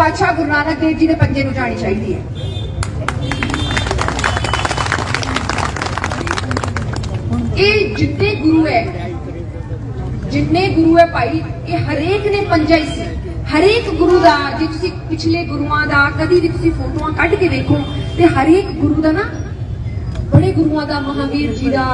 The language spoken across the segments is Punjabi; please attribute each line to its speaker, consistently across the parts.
Speaker 1: ਪਾਤਸ਼ਾਹ ਗੁਰੂ ਨਾਨਕ ਦੇਵ ਜੀ ਦੇ ਪੰਜੇ ਨੂੰ ਜਾਣੀ ਚਾਹੀਦੀ ਹੈ। ਇਹ ਜਿੰਨੇ ਗੁਰੂ ਹੈ, ਜਿੰਨੇ ਗੁਰੂ ਹੈ ਭਾਈ, ਇਹ ਹਰੇਕ ਨੇ ਪੰਜਾ ਹੀ ਸੀ। ਹਰੇਕ ਗੁਰੂ ਦਾ, ਜੇ ਤੁਸੀਂ ਪਿਛਲੇ ਗੁਰੂਆਂ ਦਾ, ਕਦੀ ਵੀ ਤੁਸੀਂ ਫੋਟੋਆਂ ਕੱਢ ਕੇ ਦੇਖੋ, ਤੇ ਹਰੇਕ ਗੁਰੂ ਦਾ ਨਾ, ਬੜੇ ਗੁਰੂਆਂ ਦਾ, ਮਹਾਵੀਰ ਜੀ ਦਾ,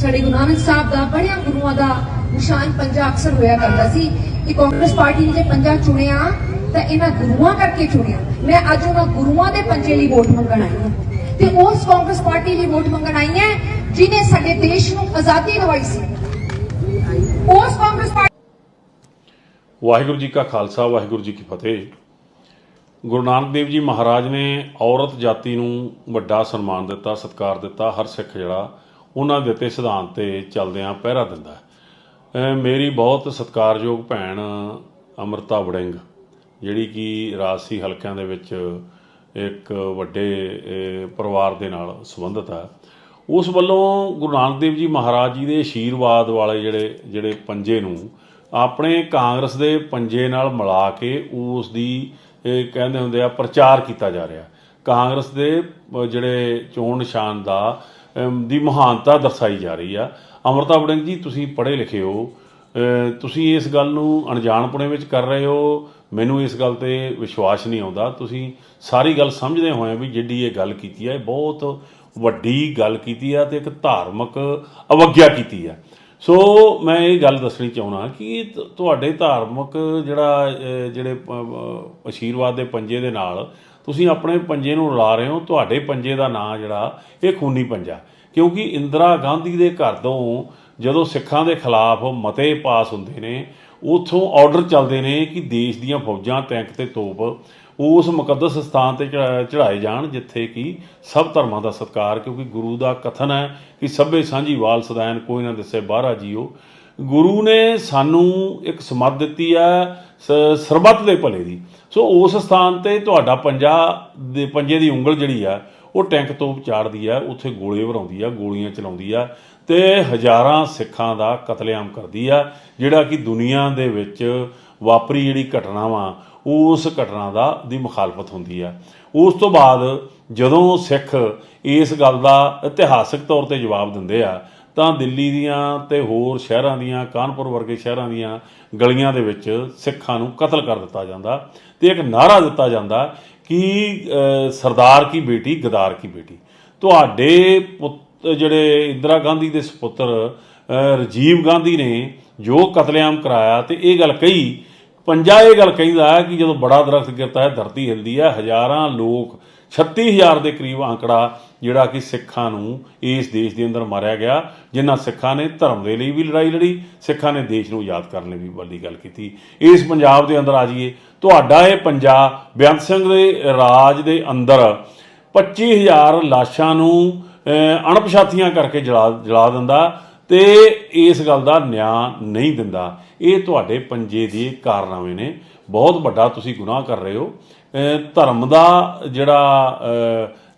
Speaker 1: ਸਾਡੇ ਗੁਰੂ ਨਾਨਕ ਸਾਹਿਬ ਦਾ, ਬੜਿਆਂ ਗੁਰੂਆਂ ਦਾ ਨਿਸ਼ਾਨ ਪੰਜਾ ਅਕਸਰ ਹੋਇਆ ਕਰਦਾ ਸੀ। ਇਹ ਕਾਂਗਰਸ ਪਾਰਟੀ ਨੇ ਜੇ ਪੰਜਾ ਚੁਣਿਆ ਤਾਂ ਇਹਨਾਂ ਗੁਰੂਆਂ ਕਰਕੇ ਚੁਣਿਆ। ਮੈਂ ਅੱਜ ਉਹਨਾਂ ਗੁਰੂਆਂ ਦੇ ਪੰਜੇ ਲਈ ਵੋਟ ਮੰਗਣ ਆਈ ਹਾਂ। ਤੇ ਉਸ ਕਾਂਗਰਸ ਪਾਰਟੀ ਲਈ ਵੋਟ ਮੰਗਣ ਆਈ ਹਾਂ, ਜਿਨੇ ਸਾਡੇ ਦੇਸ਼ ਨੂੰ ਆਜ਼ਾਦੀ ਦਿਵਾਈ ਸੀ। ਉਸ ਕਾਂਗਰਸ ਪਾਰਟੀ
Speaker 2: ਵਾਹਿਗੁਰੂ ਜੀ ਕਾ ਖਾਲਸਾ, ਵਾਹਿਗੁਰੂ ਜੀ ਕੀ ਫਤਿਹ। ਗੁਰੂ ਨਾਨਕ ਦੇਵ ਜੀ ਮਹਾਰਾਜ ਨੇ ਔਰਤ ਜਾਤੀ ਨੂੰ ਵੱਡਾ ਸਨਮਾਨ ਦਿੱਤਾ, ਸਤਿਕਾਰ ਦਿੱਤਾ, ਹਰ ਸਿੱਖ ਜਿਹੜਾ ਉਹਨਾਂ ਦੇ ਦਿੱਤੇ ਸਿਧਾਂਤ ਤੇ ਚੱਲਦਿਆਂ ਪਹਿਰਾ ਦਿੰਦਾ ਮੇਰੀ ਬਹੁਤ ਸਤਿਕਾਰਯੋਗ ਭੈਣ ਅਮਰਤਾ ਵੜਿੰਗ ਜਿਹੜੀ ਕਿ ਰਾਜਸੀ ਹਲਕਿਆਂ ਦੇ ਵਿੱਚ ਇੱਕ ਵੱਡੇ ਪਰਿਵਾਰ ਦੇ ਨਾਲ ਸੰਬੰਧਿਤ ਹੈ। ਉਸ ਵੱਲੋਂ ਗੁਰੂ ਨਾਨਕ ਦੇਵ ਜੀ ਮਹਾਰਾਜ ਜੀ ਦੇ ਆਸ਼ੀਰਵਾਦ ਵਾਲੇ ਜਿਹੜੇ ਜਿਹੜੇ ਪੰਜੇ ਨੂੰ ਆਪਣੇ ਕਾਂਗਰਸ ਦੇ ਪੰਜੇ ਨਾਲ ਮਿਲਾ ਕੇ ਉਸ ਦੀ ਕਹਿੰਦੇ ਹੁੰਦੇ ਆ, ਪ੍ਰਚਾਰ ਕੀਤਾ ਜਾ ਰਿਹਾ। ਕਾਂਗਰਸ ਦੇ ਜਿਹੜੇ ਚੋਣ ਨਿਸ਼ਾਨ ਦਾ ਦੀ ਮਹਾਨਤਾ ਦਰਸਾਈ ਜਾ ਰਹੀ ਆ। ਅਮਰਤਾ ਵੜਿੰਗ ਜੀ, ਤੁਸੀਂ ਪੜ੍ਹੇ ਲਿਖੇ ਹੋ। ਤੁਸੀਂ ਇਸ ਗੱਲ ਨੂੰ ਅਣਜਾਣਪੁਣੇ ਵਿੱਚ ਕਰ ਰਹੇ ਹੋ। ਮੈਨੂੰ ਇਸ ਗੱਲ ਤੇ ਵਿਸ਼ਵਾਸ ਨਹੀਂ ਆਉਂਦਾ। ਤੁਸੀਂ ਸਾਰੀ ਗੱਲ ਸਮਝਦੇ ਹੋਏ ਵੀ ਜਿਹੜੀ ਇਹ ਗੱਲ ਕੀਤੀ ਹੈ ਇਹ ਬਹੁਤ ਵੱਡੀ ਗੱਲ ਕੀਤੀ ਆ ਤੇ ਇੱਕ ਧਾਰਮਿਕ ਅਵਗਿਆ ਕੀਤੀ ਆ। ਸੋ ਮੈਂ ਇਹ ਗੱਲ ਦੱਸਣੀ ਚਾਹੁੰਦਾ ਕਿ ਤੁਹਾਡੇ ਧਾਰਮਿਕ ਜਿਹੜਾ ਜਿਹੜੇ ਪ- ਆਸ਼ੀਰਵਾਦ ਦੇ ਪੰਜੇ ਦੇ ਨਾਲ ਤੁਸੀਂ ਆਪਣੇ ਪੰਜੇ ਨੂੰ ਰਲਾ ਰਹੇ ਹੋ, ਤੁਹਾਡੇ ਪੰਜੇ ਦਾ ਨਾਂ ਜਿਹੜਾ, ਇਹ ਖੂਨੀ ਪੰਜਾ। ਕਿਉਂਕਿ ਇੰਦਰਾ ਗਾਂਧੀ ਦੇ ਘਰ ਤੋਂ ਜਦੋਂ ਸਿੱਖਾਂ ਦੇ ਖਿਲਾਫ ਮਤੇ ਪਾਸ ਹੁੰਦੇ ਨੇ ਉਥੋਂ ਆਰਡਰ ਚੱਲਦੇ ਨੇ ਕਿ ਦੇਸ਼ ਦੀਆਂ ਫੌਜਾਂ ਟੈਂਕ ਤੇ ਤੋਪ ਉਸ ਮੁਕੱਦਸ ਸਥਾਨ ਤੇ ਚੜਾ- ਚੜਾਏ ਜਾਣ, ਜਿੱਥੇ ਕਿ ਸਭ ਧਰਮਾਂ ਦਾ ਸਤਿਕਾਰ, ਕਿਉਂਕਿ ਗੁਰੂ ਦਾ ਕਥਨ ਹੈ ਕਿ ਸਭੇ ਸਾਂਝੀ ਵਾਲ ਸਦਾਇਨ ਕੋਈ ਨਾ ਦਿਸੇ ਬਾਹਰਾ ਜੀਓ। ਗੁਰੂ ਨੇ ਸਾਨੂੰ ਇੱਕ ਸਮੱਧ ਦਿੱਤੀ ਹੈ ਸਰਬੱਤ ਦੇ ਭਲੇ ਦੀ। ਸੋ ਉਸ ਸਥਾਨ ਤੇ ਤੁਹਾਡਾ ਪੰਜਾ ਦੇ, ਪੰਜੇ ਦੀ ਉਂਗਲ ਜਿਹੜੀ ਆ, ਉਹ ਟੈਂਕ ਤੋਪ ਚਾੜਦੀ ਆ, ਉੱਥੇ ਗੋਲੇ ਵਰਾਉਂਦੀ ਆ, ਗੋਲੀਆਂ ਚਲਾਉਂਦੀ ਆ। ਤੇ ਹਜ਼ਾਰਾਂ ਸਿੱਖਾਂ ਦਾ ਕਤਲੇਆਮ ਕਰਦੀ ਆ, ਜਿਹੜਾ ਕਿ ਦੁਨੀਆ ਦੇ ਵਿੱਚ ਵਾਪਰੀ ਜਿਹੜੀ ਘਟਨਾ ਵਾ, ਉਸ ਘਟਨਾ ਦਾ ਦੀ ਮੁਖਾਲਫਤ ਹੁੰਦੀ ਆ। ਉਸ ਤੋਂ ਬਾਅਦ ਜਦੋਂ ਸਿੱਖ ਇਸ ਗੱਲ ਦਾ ਇਤਿਹਾਸਕ ਤੌਰ ਤੇ ਜਵਾਬ ਦਿੰਦੇ ਆ, ਤਾਂ ਦਿੱਲੀ ਦੀਆਂ ਤੇ ਹੋਰ ਸ਼ਹਿਰਾਂ ਦੀਆਂ, ਕਾਨਪੁਰ ਵਰਗੇ ਸ਼ਹਿਰਾਂ ਦੀਆਂ ਗਲੀਆਂ ਦੇ ਵਿੱਚ ਸਿੱਖਾਂ ਨੂੰ ਕਤਲ ਕਰ ਦਿੱਤਾ ਜਾਂਦਾ ਤੇ ਇੱਕ ਨਾਰਾ ਦਿੱਤਾ ਜਾਂਦਾ ਕਿ ਸਰਦਾਰ ਕੀ ਬੇਟੀ, ਗਦਾਰ ਕੀ ਬੇਟੀ। ਤੁਹਾਡੇ ਪੁੱਤ ਜਿਹੜੇ ਇੰਦਰਾ ਗਾਂਧੀ ਦੇ ਸੁਪੁੱਤਰ ਅਹ, ਰਾਜੀਵ ਗਾਂਧੀ ਨੇ ਜੋ ਕਤਲੇਆਮ ਕਰਾਇਆ ਤੇ ਇਹ ਗੱਲ ਕਹੀ ਪੰਜਾ ਇਹ ਗੱਲ ਕਹਿੰਦਾ ਕਿ ਜਦੋਂ ਬੜਾ ਦਰਖਤ ਗਿਰਦਾ ਹੈ ਧਰਤੀ ਹਿਲਦੀ ਹੈ ਹਜ਼ਾਰਾਂ ਲੋਕ 36000 ਦੇ ਕਰੀਬ ਅੰਕੜਾ ਜਿਹੜਾ ਕਿ ਸਿੱਖਾਂ ਨੂੰ ਇਸ ਦੇਸ਼ ਦੇ ਅੰਦਰ ਮਾਰਿਆ ਗਿਆ ਜਿਨ੍ਹਾਂ ਸਿੱਖਾਂ ਨੇ ਧਰਮ ਦੇ ਲਈ ਵੀ ਲੜਾਈ ਲੜੀ ਸਿੱਖਾਂ ਨੇ ਦੇਸ਼ ਨੂੰ ਆਜ਼ਾਦ ਕਰਨ ਲਈ ਵੀ ਵੱਡੀ ਗੱਲ ਕੀਤੀ। ਇਸ ਪੰਜਾਬ ਦੇ ਅੰਦਰ ਆ ਜਾਈਏ ਤੁਹਾਡਾ ਇਹ ਪੰਜਾਬ ਬੇਅੰਤ ਸਿੰਘ ਦੇ ਰਾਜ ਦੇ ਅੰਦਰ 25000 ਲਾਸ਼ਾਂ ਨੂੰ ਅਣਪਛਾਤੀਆਂ ਕਰਕੇ ਜਲਾ ਜਲਾ ਦਿੰਦਾ ਤੇ ਇਸ ਗੱਲ ਦਾ ਨਿਆਂ ਨਹੀਂ ਦਿੰਦਾ। ਇਹ ਤੁਹਾਡੇ ਪੰਜੇ ਦੇ ਕਾਰਨਾਮੇ ਨੇ। ਬਹੁਤ ਵੱਡਾ ਤੁਸੀਂ ਗੁਨਾਹ ਕਰ ਰਹੇ ਹੋ। ਧਰਮ ਦਾ ਜਿਹੜਾ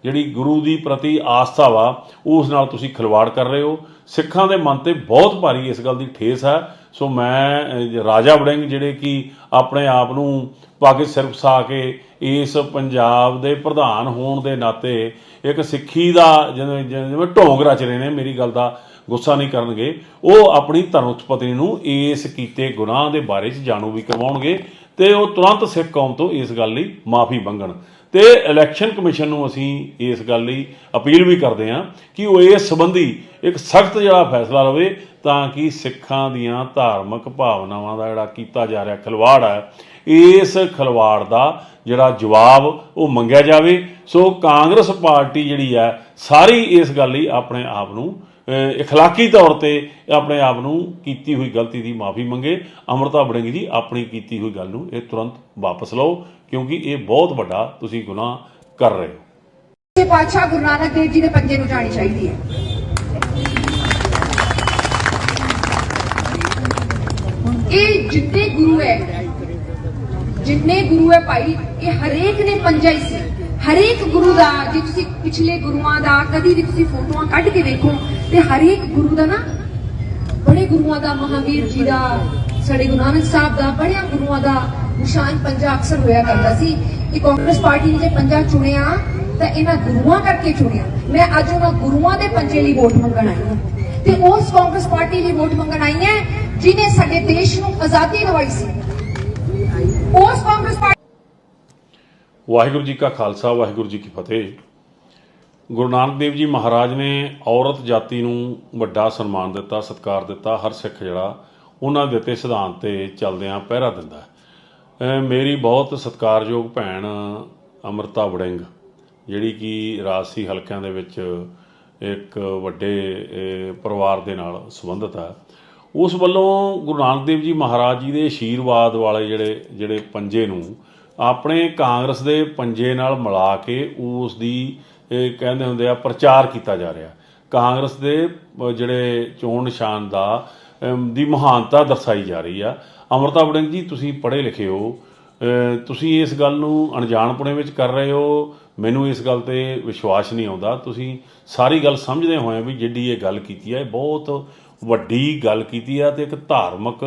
Speaker 2: ਜਿਹੜੀ ਗੁਰੂ ਦੀ ਪ੍ਰਤੀ ਆਸਥਾ ਵਾ, ਉਸ ਨਾਲ ਤੁਸੀਂ ਖਿਲਵਾੜ ਕਰ ਰਹੇ ਹੋ। ਸਿੱਖਾਂ ਦੇ ਮਨ ਤੇ ਬਹੁਤ ਭਾਰੀ ਇਸ ਗੱਲ ਦੀ ਠੇਸ ਹੈ। ਸੋ ਮੈਂ ਰਾਜਾ ਵੜਿੰਗ ਜਿਹੜੇ ਕਿ ਆਪਣੇ ਆਪ ਨੂੰ ਪੱਗ ਸਿਰ ਫਸਾ ਕੇ ਇਸ ਪੰਜਾਬ ਦੇ ਪ੍ਰਧਾਨ ਹੋਣ ਦੇ ਨਾਤੇ ਇੱਕ ਸਿੱਖੀ ਦਾ ਜਿਵੇਂ ਜਿਵੇਂ ਢੋਂਗ ਰਚ ਰਹੇ ਨੇ, ਮੇਰੀ ਗੱਲ ਦਾ ਗੁੱਸਾ ਨਹੀਂ ਕਰਨਗੇ, ਉਹ ਆਪਣੀ ਧਰਮ ਉਤਪਤੀ ਨੂੰ ਇਸ ਕੀਤੇ ਗੁਨਾਹ ਦੇ ਬਾਰੇ ਚ ਜਾਣੂ ਵੀ ਕਰਵਾਉਣਗੇ। ਤੇ ਉਹ ਤੁਰੰਤ ਸਿੱਖ ਕੌਮ ਤੋਂ ਇਸ ਗੱਲ ਲਈ ਮਾਫੀ ਮੰਗਣ। ਤੇ ਇਲੈਕਸ਼ਨ ਕਮਿਸ਼ਨ ਨੂੰ ਅਸੀਂ ਇਸ ਗੱਲ ਲਈ ਅਪੀਲ ਵੀ ਕਰਦੇ ਹਾਂ ਕਿ ਉਹ ਇਸ ਸੰਬੰਧੀ ਇੱਕ ਸਖਤ ਜਿਹੜਾ ਫੈਸਲਾ ਲਵੇ ਤਾਂ ਕਿ ਸਿੱਖਾਂ ਦੀਆਂ ਧਾਰਮਿਕ ਭਾਵਨਾਵਾਂ ਦਾ ਜਿਹੜਾ ਕੀਤਾ ਜਾ ਰਿਹਾ ਖਿਲਵਾੜ ਹੈ, ਇਸ ਖਿਲਵਾੜ ਦਾ ਜਿਹੜਾ ਜਵਾਬ ਉਹ ਮੰਗਿਆ ਜਾਵੇ। ਸੋ ਕਾਂਗਰਸ ਪਾਰਟੀ ਜਿਹੜੀ ਹੈ, ਸਾਰੀ ਇਸ ਗੱਲ ਲਈ ਆਪਣੇ ਆਪ ਨੂੰ ਅਹ, ਇਖਲਾਕੀ ਤੇ ਆਪਣੇ ਆਪ ਨੂੰ ਕੀਤੀ ਹੋਈ ਗਲਤੀ ਦੀ ਮਾਫੀ ਮੰਗੇ। ਅਮਰਤਾ ਬੜਿੰਗ ਜੀ ਆਪਣੀ ਕੀਤੀ ਹੋਈ ਗੱਲ ਨੂੰ ਇਹ ਤੁਰੰਤ ਵਾਪਸ ਲਓ ਕਿਉਂਕਿ ਇਹ ਬਹੁਤ ਵੱਡਾ ਤੁਸੀਂ ਗੁਨਾਹ ਕਰ ਰਹੇ ਹੋ।
Speaker 1: ਇਹ ਪਾਤਸ਼ਾਹ ਗੁਰੂ ਨਾਨਕ ਦੇਵ ਜੀ ਦੇ ਪੰਜੇ ਨੂੰ ਜਾਣੀ ਚਾਹੀਦੀ ਹੈ। ਇਹ ਜਿੰਨੇ ਗੁਰੂ ਹੈ ਜਿੰਨੇ ਗੁਰੂ ਹੈ ਭਾਈ ਇਹ ਹਰੇਕ ਨੇ ਪੰਜਾ ਹੀ ਸੀ। ਹਰੇਕ ਗੁਰੂ ਦਾ, ਜੇ ਤੁਸੀਂ ਪਿਛਲੇ ਗੁਰੂਆਂ ਦਾ, ਕਦੀ ਵੀ ਤੁਸੀਂ ਫੋਟੋਆਂ ਕੱਢ ਕੇ ਵੇਖੋ ਤੇ ਹਰੇਕ ਗੁਰੂ ਦਾ ਨਾ, ਬੜੇ ਗੁਰੂਆਂ ਦਾ, ਮਹਾਵੀਰ ਜੀ ਦਾ, ਸਾਡੇ ਗੁਰੂ ਨਾਨਕ ਸਾਹਿਬ ਦਾ, ਬੜਿਆਂ ਗੁਰੂਆਂ ਦਾ ਨਿਸ਼ਾਨ ਪੰਜਾ ਅਕਸਰ ਹੋਇਆ ਕਰਦਾ ਸੀ ਕਿ ਕਾਂਗਰਸ ਪਾਰਟੀ ਨੇ ਜੇ ਪੰਜਾ ਚੁਣਿਆ, ਤਾਂ ਇਹਨਾਂ ਗੁਰੂਆਂ ਕਰਕੇ ਚੁਣਿਆ। ਮੈਂ ਅੱਜ ਉਹਨਾਂ ਗੁਰੂਆਂ ਦੇ ਪੰਜੇ ਲਈ ਵੋਟ ਮੰਗਣ ਆਈ ਹਾਂ। ਤੇ ਉਸ ਕਾਂਗਰਸ ਪਾਰਟੀ ਲਈ ਵੋਟ ਮੰਗਣ ਆਈ ਹਾਂ ਜਿਨੇ ਸਾਡੇ ਦੇਸ਼ ਨੂੰ ਆਜ਼ਾਦੀ ਦਿਵਾਈ ਸੀ। ਉਸ ਕਾਂਗਰਸ ਪਾਰਟੀ
Speaker 2: ਵਾਹਿਗੁਰੂ ਜੀ ਕਾ ਖਾਲਸਾ, ਵਾਹਿਗੁਰੂ ਜੀ ਕੀ ਫਤਿਹ। ਗੁਰੂ ਨਾਨਕ ਦੇਵ ਜੀ ਮਹਾਰਾਜ ਨੇ ਔਰਤ ਜਾਤੀ ਨੂੰ ਵੱਡਾ ਸਨਮਾਨ ਦਿੱਤਾ, ਸਤਿਕਾਰ ਦਿੱਤਾ, ਹਰ ਸਿੱਖ ਜਿਹੜਾ ਉਹਨਾਂ ਦੇ ਦਿੱਤੇ ਸਿਧਾਂਤ ਤੇ ਚੱਲਦਿਆਂ ਪਹਿਰਾ ਦਿੰਦਾ ਮੇਰੀ ਬਹੁਤ ਸਤਿਕਾਰਯੋਗ ਭੈਣ ਅਮਰਤਾ ਵੜਿੰਗ, ਜਿਹੜੀ ਕਿ ਰਾਜਸੀ ਹਲਕਿਆਂ ਦੇ ਵਿੱਚ ਇੱਕ ਵੱਡੇ ਪਰਿਵਾਰ ਦੇ ਨਾਲ ਸੰਬੰਧਿਤ ਹੈ। ਉਸ ਵੱਲੋਂ ਗੁਰੂ ਨਾਨਕ ਦੇਵ ਜੀ ਮਹਾਰਾਜ ਜੀ ਦੇ ਆਸ਼ੀਰਵਾਦ ਵਾਲੇ ਜਿਹੜੇ ਜਿਹੜੇ ਪੰਜੇ ਨੂੰ ਆਪਣੇ ਕਾਂਗਰਸ ਦੇ ਪੰਜੇ ਨਾਲ ਮਿਲਾ ਕੇ ਉਸ ਦੀ ਕਹਿੰਦੇ ਹੁੰਦੇ ਆ, ਪ੍ਰਚਾਰ ਕੀਤਾ ਜਾ ਰਿਹਾ। ਕਾਂਗਰਸ ਦੇ ਜਿਹੜੇ ਚੋਣ ਨਿਸ਼ਾਨ ਦਾ ਦੀ ਮਹਾਨਤਾ ਦਰਸਾਈ ਜਾ ਰਹੀ ਆ। ਅਮਰਤਾ ਵੜਿੰਗ ਜੀ, ਤੁਸੀਂ ਪੜ੍ਹੇ ਲਿਖੇ ਹੋ। ਤੁਸੀਂ ਇਸ ਗੱਲ ਨੂੰ ਅਣਜਾਣਪੁਣੇ ਵਿੱਚ ਕਰ ਰਹੇ ਹੋ। ਮੈਨੂੰ ਇਸ ਗੱਲ ਤੇ ਵਿਸ਼ਵਾਸ ਨਹੀਂ ਆਉਂਦਾ। ਤੁਸੀਂ ਸਾਰੀ ਗੱਲ ਸਮਝਦੇ ਹੋਏ ਵੀ ਜਿਹੜੀ ਇਹ ਗੱਲ ਕੀਤੀ ਹੈ ਇਹ ਬਹੁਤ ਵੱਡੀ ਗੱਲ ਕੀਤੀ ਆ ਤੇ ਇੱਕ ਧਾਰਮਿਕ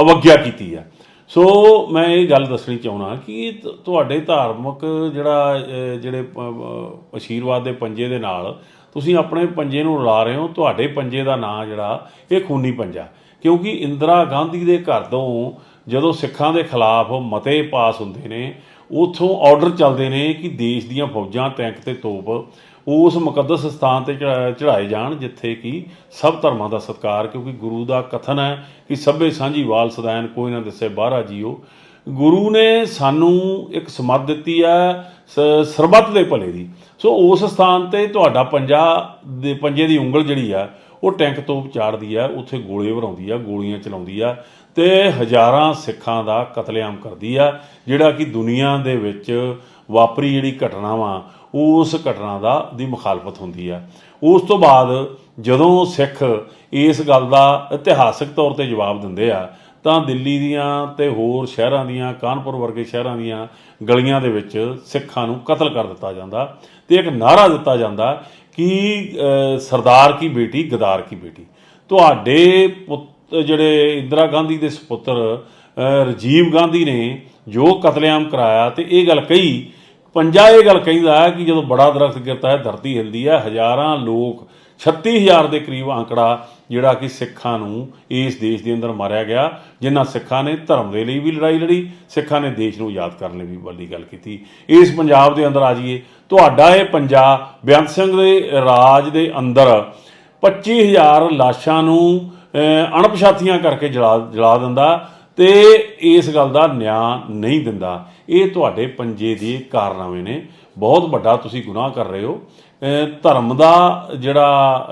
Speaker 2: ਅਵਗਿਆ ਕੀਤੀ ਆ। ਸੋ ਮੈਂ ਇਹ ਗੱਲ ਦੱਸਣੀ ਚਾਹੁੰਦਾ ਕਿ ਤੁਹਾਡੇ ਧਾਰਮਿਕ ਜਿਹੜਾ ਜਿਹੜੇ ਪ- ਆਸ਼ੀਰਵਾਦ ਦੇ ਪੰਜੇ ਦੇ ਨਾਲ ਤੁਸੀਂ ਆਪਣੇ ਪੰਜੇ ਨੂੰ ਰਲਾ ਰਹੇ ਹੋ, ਤੁਹਾਡੇ ਪੰਜੇ ਦਾ ਨਾਂ ਜਿਹੜਾ, ਇਹ ਖੂਨੀ ਪੰਜਾ। ਕਿਉਂਕਿ ਇੰਦਰਾ ਗਾਂਧੀ ਦੇ ਘਰ ਤੋਂ ਜਦੋਂ ਸਿੱਖਾਂ ਦੇ ਖਿਲਾਫ ਮਤੇ ਪਾਸ ਹੁੰਦੇ ਨੇ, ਉਥੋਂ ਆਰਡਰ ਚੱਲਦੇ ਨੇ ਕਿ ਦੇਸ਼ ਦੀਆਂ ਫੌਜਾਂ ਟੈਂਕ ਤੇ ਤੋਪ ਉਸ ਮੁਕੱਦਸ ਸਥਾਨ ਤੇ ਚੜਾ- ਚੜਾਏ ਜਾਣ, ਜਿੱਥੇ ਕਿ ਸਭ ਧਰਮਾਂ ਦਾ ਸਤਿਕਾਰ, ਕਿਉਂਕਿ ਗੁਰੂ ਦਾ ਕਥਨ ਹੈ ਕਿ ਸਭੇ ਸਾਂਝੀ ਵਾਲ ਸਦਾਇਨ ਕੋਈ ਨਾ ਦਿਸੇ ਬਾਹਰਾ ਜੀਓ। ਗੁਰੂ ਨੇ ਸਾਨੂੰ ਇੱਕ ਸਮੱਧ ਦਿੱਤੀ ਆ ਸਰਬੱਤ ਦੇ ਭਲੇ ਦੀ। ਸੋ ਉਸ ਸਥਾਨ ਤੇ ਤੁਹਾਡਾ ਪੰਜਾ ਦੇ, ਪੰਜੇ ਦੀ ਉਂਗਲ ਜਿਹੜੀ ਆ, ਉਹ ਟੈਂਕ ਤੋਂ ਚਾੜਦੀ ਆ, ਉੱਥੇ ਗੋਲੇ ਵਰਾਉਂਦੀ ਆ, ਗੋਲੀਆਂ ਚਲਾਉਂਦੀ ਆ ਤੇ ਹਜ਼ਾਰਾਂ ਸਿੱਖਾਂ ਦਾ ਕਤਲੇਆਮ ਕਰਦੀ ਆ, ਜਿਹੜਾ ਕਿ ਦੁਨੀਆ ਦੇ ਵਿੱਚ ਵਾਪਰੀ ਜਿਹੜੀ ਘਟਨਾਵਾਂ ਉਸ ਘਟਨਾ ਦਾ ਦੀ ਮੁਖਾਲਫਤ ਹੁੰਦੀ ਆ ਉਸ ਤੋਂ ਬਾਅਦ ਜਦੋਂ ਸਿੱਖ ਇਸ ਗੱਲ ਦਾ ਇਤਿਹਾਸਕ ਤੌਰ ਤੇ ਜਵਾਬ ਦਿੰਦੇ ਆ ਤਾਂ ਦਿੱਲੀ ਦੀਆਂ ਤੇ ਹੋਰ ਸ਼ਹਿਰਾਂ ਦੀਆਂ ਕਾਨਪੁਰ ਵਰਗੇ ਸ਼ਹਿਰਾਂ ਦੀਆਂ ਗਲੀਆਂ ਦੇ ਵਿੱਚ ਸਿੱਖਾਂ ਨੂੰ ਕਤਲ ਕਰ ਦਿੱਤਾ ਜਾਂਦਾ ਤੇ ਇੱਕ ਨਾਰਾ ਦਿੱਤਾ ਜਾਂਦਾ ਕਿ ਸਰਦਾਰ ਕੀ ਬੇਟੀ ਗਦਾਰ ਕੀ ਬੇਟੀ। ਤੁਹਾਡੇ ਪੁੱਤ ਜਿਹੜੇ ਇੰਦਰਾ ਗਾਂਧੀ ਦੇ ਸੁਪੁੱਤਰ ਅਹ, ਰਾਜੀਵ ਗਾਂਧੀ ਨੇ ਜੋ ਕਤਲੇਆਮ ਕਰਾਇਆ ਤੇ ਇਹ ਗੱਲ ਕਹੀ ਪੰਜਾ ਇਹ ਗੱਲ ਕਹਿੰਦਾ ਹੈ ਕਿ ਜਦੋਂ ਬੜਾ ਦਰਖਤ ਗਿਰਦਾ ਹੈ, ਧਰਤੀ ਹਿਲਦੀ ਹੈ, ਹਜ਼ਾਰਾਂ ਲੋਕ 36000 ਦੇ ਕਰੀਬ ਆંકੜਾ ਜਿਹੜਾ ਕਿ ਸਿੱਖਾਂ ਨੂੰ ਇਸ ਦੇਸ਼ ਦੇ ਅੰਦਰ ਮਾਰਿਆ ਗਿਆ, ਜਿਨ੍ਹਾਂ ਸਿੱਖਾਂ ਨੇ ਧਰਮ ਦੇ ਲਈ ਵੀ ਲੜਾਈ ਲੜੀ, ਸਿੱਖਾਂ ਨੇ ਦੇਸ਼ ਨੂੰ ਯਾਦ ਕਰਨ ਲਈ ਵੀ ਵੱਡੀ ਗੱਲ ਕੀਤੀ। ਇਸ ਪੰਜਾਬ ਦੇ ਅੰਦਰ ਆ ਜਾਈਏ, ਤੁਹਾਡਾ ਇਹ ਪੰਜਾਬ ਬੇਅੰਤ ਸਿੰਘ ਦੇ ਰਾਜ ਦੇ ਅੰਦਰ 25000 ਲਾਸ਼ਾਂ ਨੂੰ ਅਣਪਛਾਤੀਆਂ ਕਰਕੇ ਜਲਾ ਜਲਾ ਦਿੰਦਾ ਤੇ ਇਸ ਗੱਲ ਦਾ ਨਿਆਂ ਨਹੀਂ ਦਿੰਦਾ। ਇਹ ਤੁਹਾਡੇ ਪੰਜੇ ਦੇ ਕਾਰਨਾਮੇ ਨੇ। ਬਹੁਤ ਵੱਡਾ ਤੁਸੀਂ ਗੁਨਾਹ ਕਰ ਰਹੇ ਹੋ। ਧਰਮ ਦਾ ਜਿਹੜਾ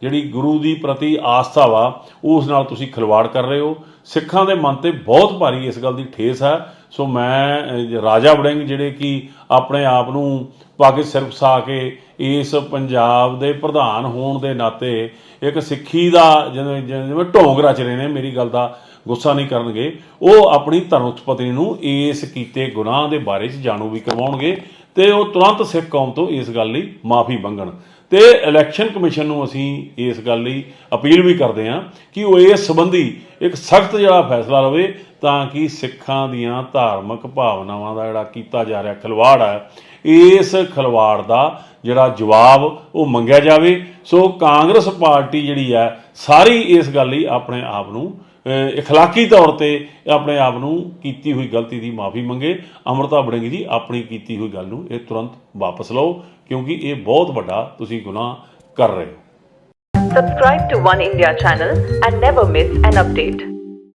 Speaker 2: ਜਿਹੜੀ ਗੁਰੂ ਦੀ ਪ੍ਰਤੀ ਆਸਥਾ ਵਾ, ਉਸ ਨਾਲ ਤੁਸੀਂ ਖਿਲਵਾੜ ਕਰ ਰਹੇ ਹੋ। ਸਿੱਖਾਂ ਦੇ ਮਨ ਤੇ ਬਹੁਤ ਭਾਰੀ ਇਸ ਗੱਲ ਦੀ ਠੇਸ ਹੈ। ਸੋ ਮੈਂ ਰਾਜਾ ਵੜਿੰਗ ਜਿਹੜੇ ਕਿ ਆਪਣੇ ਆਪ ਨੂੰ ਪੱਗ ਸਿਰ ਫਸਾ ਕੇ ਇਸ ਪੰਜਾਬ ਦੇ ਪ੍ਰਧਾਨ ਹੋਣ ਦੇ ਨਾਤੇ ਇੱਕ ਸਿੱਖੀ ਦਾ ਜਿਵੇਂ ਜਿਵੇਂ ਢੋਂਗ ਰਚ ਰਹੇ ਨੇ ਮੇਰੀ ਗੱਲ ਦਾ ਗੁੱਸਾ ਨਹੀਂ ਕਰਨਗੇ। ਉਹ ਆਪਣੀ ਧਰਮ ਪਤਨੀ ਨੂੰ ਇਸ ਕੀਤੇ ਗੁਨਾਹ ਦੇ ਬਾਰੇ ਚ ਜਾਣੂ ਵੀ ਕਰਵਾਉਣਗੇ ਤੇ ਉਹ ਤੁਰੰਤ ਸਿੱਖ ਕੌਮ ਤੋਂ ਇਸ ਗੱਲ ਲਈ ਮਾਫੀ ਮੰਗਣ। ਤੇ ਇਲੈਕਸ਼ਨ ਕਮਿਸ਼ਨ ਨੂੰ ਅਸੀਂ ਇਸ ਗੱਲ ਲਈ ਅਪੀਲ ਵੀ ਕਰਦੇ ਹਾਂ ਕਿ ਉਹ ਇਸ ਸੰਬੰਧੀ ਇੱਕ ਸਖਤ ਜਿਹੜਾ ਫੈਸਲਾ ਲਵੇ ਤਾਂ ਕਿ ਸਿੱਖਾਂ ਦੀਆਂ ਧਾਰਮਿਕ ਭਾਵਨਾਵਾਂ ਦਾ ਜਿਹੜਾ ਕੀਤਾ ਜਾ ਰਿਹਾ ਖਿਲਵਾੜ ਹੈ ਇਸ ਖਿਲਵਾੜ ਦਾ ਜਿਹੜਾ ਜਵਾਬ ਉਹ ਮੰਗਿਆ ਜਾਵੇ। ਸੋ ਕਾਂਗਰਸ ਪਾਰਟੀ ਜਿਹੜੀ ਹੈ ਸਾਰੀ ਇਸ ਗੱਲ ਲਈ ਆਪਣੇ ਆਪ ਨੂੰ ਅਹ, ਇਖਲਾਕੀ ਤੌਰ ਤੇ ਆਪਣੇ ਆਪ ਨੂੰ ਕੀਤੀ ਹੋਈ ਗਲਤੀ ਦੀ ਮਾਫੀ ਮੰਗੇ। ਅਮਰਤਾ ਬੜਿੰਗ ਜੀ ਆਪਣੀ ਕੀਤੀ ਹੋਈ ਗੱਲ ਨੂੰ ਇਹ ਤੁਰੰਤ ਵਾਪਸ ਲਓ ਕਿਉਂਕਿ ਇਹ ਬਹੁਤ ਵੱਡਾ ਤੁਸੀਂ ਗੁਨਾਹ ਕਰ ਰਹੇ ਹੋ।
Speaker 3: Subscribe to One India channel and never miss an update.